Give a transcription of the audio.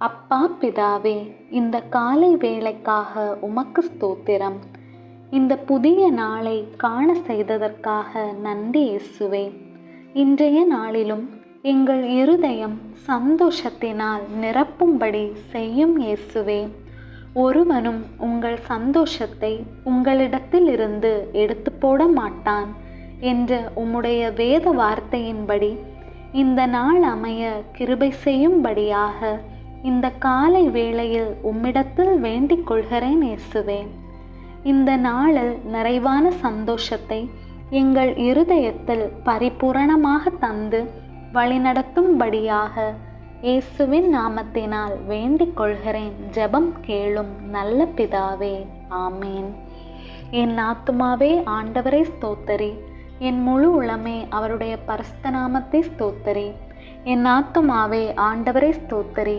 அப்பா பிதாவே இந்த காலை வேலைக்காக உமக்கு ஸ்தோத்திரம். இந்த புதிய நாளை காண செய்ததற்காக நன்றி இயேசுவே. இன்றைய நாளிலும் எங்கள் இருதயம் சந்தோஷத்தினால் நிரப்பும்படி செய்யும் இயேசுவே. ஒருவனும் உங்கள் சந்தோஷத்தை உங்களிடத்திலிருந்து எடுத்து போட மாட்டான் என்ற உம்முடைய வேத வார்த்தையின்படி இந்த நாள் அமைய கிருபை செய்யும்படியாக இந்த காலை வேளையில் உம்மிடத்தில் வேண்டிக் கொள்கிறேன் இயேசுவே இந்த நாளில் நிறைவான சந்தோஷத்தை எங்கள் இருதயத்தில் பரிபூரணமாக தந்து வழிநடத்தும்படியாக இயேசுவின் நாமத்தினால் வேண்டிக் கொள்கிறேன். ஜெபம் கேளும் நல்ல பிதாவே. ஆமேன். என் ஆத்துமாவே ஆண்டவரை ஸ்தோத்தரி. என் முழு உளமே அவருடைய பரஸ்த நாமத்தை ஸ்தோத்தரி. என் ஆத்துமாவே ஆண்டவரை ஸ்தோத்தரி.